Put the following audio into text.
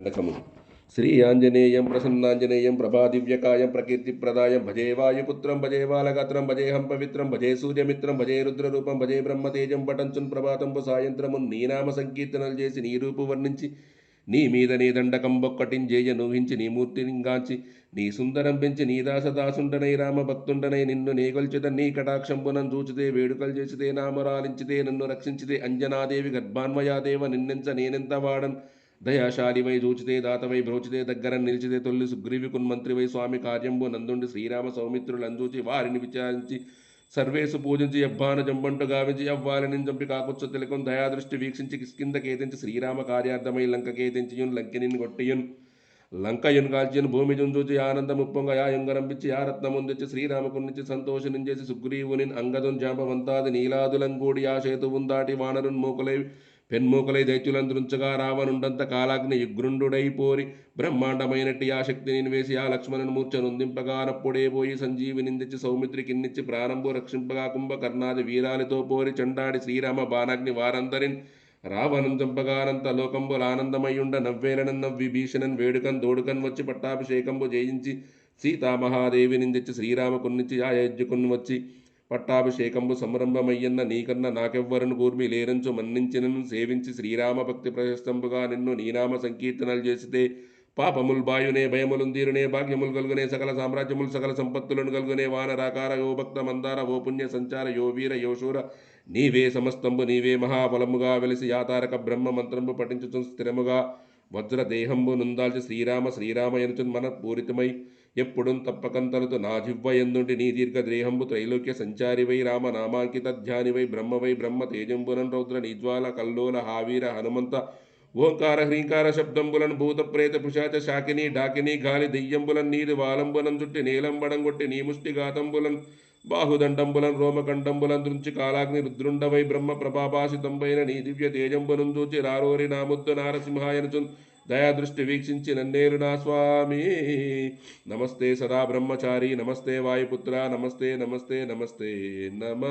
దండకము శ్రీ ఆంజనేయం ప్రసన్నాంజనేయం ప్రభాదివ్యకాయం ప్రకీర్తిప్రదాయం భజే వాయుపుత్రం భజే బాలగాత్రం భజేహం పవిత్రం భజే సూర్యమిత్రం భజే రుద్రరూపం భజే బ్రహ్మతేజం పటంచున్ ప్రభాతంబు సాయంత్రము నీ నామ సంకీర్తనలు చేసి నీ రూపు వర్ణించి నీ మీద నీ దండకం బొక్కటింజేయ నూహించి నీ మూర్తినింగాంచి నీ సుందరం పెంచి నీ దాసదాసుండనై రామభక్తుండనై నిన్ను నేగొల్చిత నీ కటాక్షంబునం చూచితే వేడుకలు చేసితే నామరాలించితే నన్ను రక్షించితే అంజనాదేవి గర్భాన్వయాదేవ నిన్నెంచ నేనెంత వాడన్ దయాశాలి వై జూచితే దాతవై బ్రోచితే దగ్గర నిలిచితే తొల్లి సుగ్రీవికున్ మంత్రివై స్వామి కార్యంబు నందుండి శ్రీరామ సౌమిత్రులందూచి వారిని విచారించి సర్వేసు పూజించి అబ్బాన జంబంటు గావించి అవ్వాలని చంపి కాకుచ్చ తిలకం దయాదృష్టి వీక్షించి కిష్కింద కేతించి శ్రీరామ కార్యార్థమై లంక కేతించియున్ లంకిని కొట్టియున్. లంకయున్ కాల్చియున్ భూమి జుంజూచి ఆనందం ఉప్పొంగ యా యుంగరంపించి ఆ రత్నముందిచ్చి శ్రీరామకున్నిచ్చి సంతోషనించేసి సుగ్రీవునిన్ అంగదున్ జాంబవంతాది నీలాదులంగూడి ఆ సేతువుందాటి వానరున్ మూకులై పెన్మూకలై దైత్యులందరుంచగా రావనుండంత కాలాగ్ని యుగ్రుండుడైపోరి బ్రహ్మాండమైనట్టి ఆ శక్తిని వేసి ఆ లక్ష్మణుని మూర్ఛ నొందింపగా నప్పుడే పోయి సంజీవినిందించి సౌమిత్రి కిన్నిచ్చి ప్రారంభు రక్షింపగా కుంభకర్ణాది వీరాలితో పోరి చండాడి శ్రీరామ బాణాగ్ని వారందరిన్ రావణం చంపగానంత లోకంబుల ఆనందమయ్యుండ నవ్వేలనన్ నవ్వి భీషణన్ వేడుకన్ దోడుకన్ వచ్చి పట్టాభిషేకంబు జయించి సీతామహాదేవి నిందించి శ్రీరామకున్నిచ్చి ఆ యజ్ఞకున్ వచ్చి పట్టాభిషేకంబు సంరంభమయ్యన్న నీకన్న నాకెవ్వరను కూర్మి లేరంచు మన్నించినను సేవించి శ్రీరామ భక్తి ప్రశస్తంబుగా నిన్ను నీనామ సంకీర్తనలు చేసితే పాపముల్ బాయునే భయములుందీరునే భాగ్యములు కలుగునే సకల సామ్రాజ్యములు సకల సంపత్తులను కలుగునే వానరాకార యో భక్త మందార ఓ పుణ్య సంచార యో వీర నీవే సమస్తంబు నీవే మహాబలముగా వెలిసి యాతారక బ్రహ్మ మంత్రంబు పఠించుచు స్థిరముగా వజ్ర దేహంబు నుందాల్చి శ్రీరామ శ్రీరామ ఎనుచున్ మన పూరితమై ఎప్పుడు తప్పకంతలతో నా జివ్వయందుండి నీ దీర్ఘ దేహంబు త్రైలోక్య సంచారివై రామ నామాంకిత ధ్యానివై బ్రహ్మవై బ్రహ్మ తేజంబునన్ రౌద్ర నిజ్వాల కల్లోల హావీర హనుమంత ఓంకార హ్రీంకార శబ్దంబులన్ భూత ప్రేత పుషాచ శాకిని డాకిని గాలి దెయ్యంబులన్ నీది వాలంబులం చుట్టి నీలంబడం కొట్టి నీ ముష్టి గాతంబులన్ బాహుదండంబులం రోమకండంబులన్ దృంచి కాలాగ్ని రుద్రుండవై బ్రహ్మ ప్రభాభాషితంబైన నీ దివ్య తేజంబునం చూచి రారోరి నాముద్దు నారసింహాయనచున్ దయాదృష్టి వీక్షించి నన్నేరు నా స్వామి. నమస్తే సదా బ్రహ్మచారి నమస్తే వాయుపుత్ర నమస్తే నమస్తే నమస్తే నమ.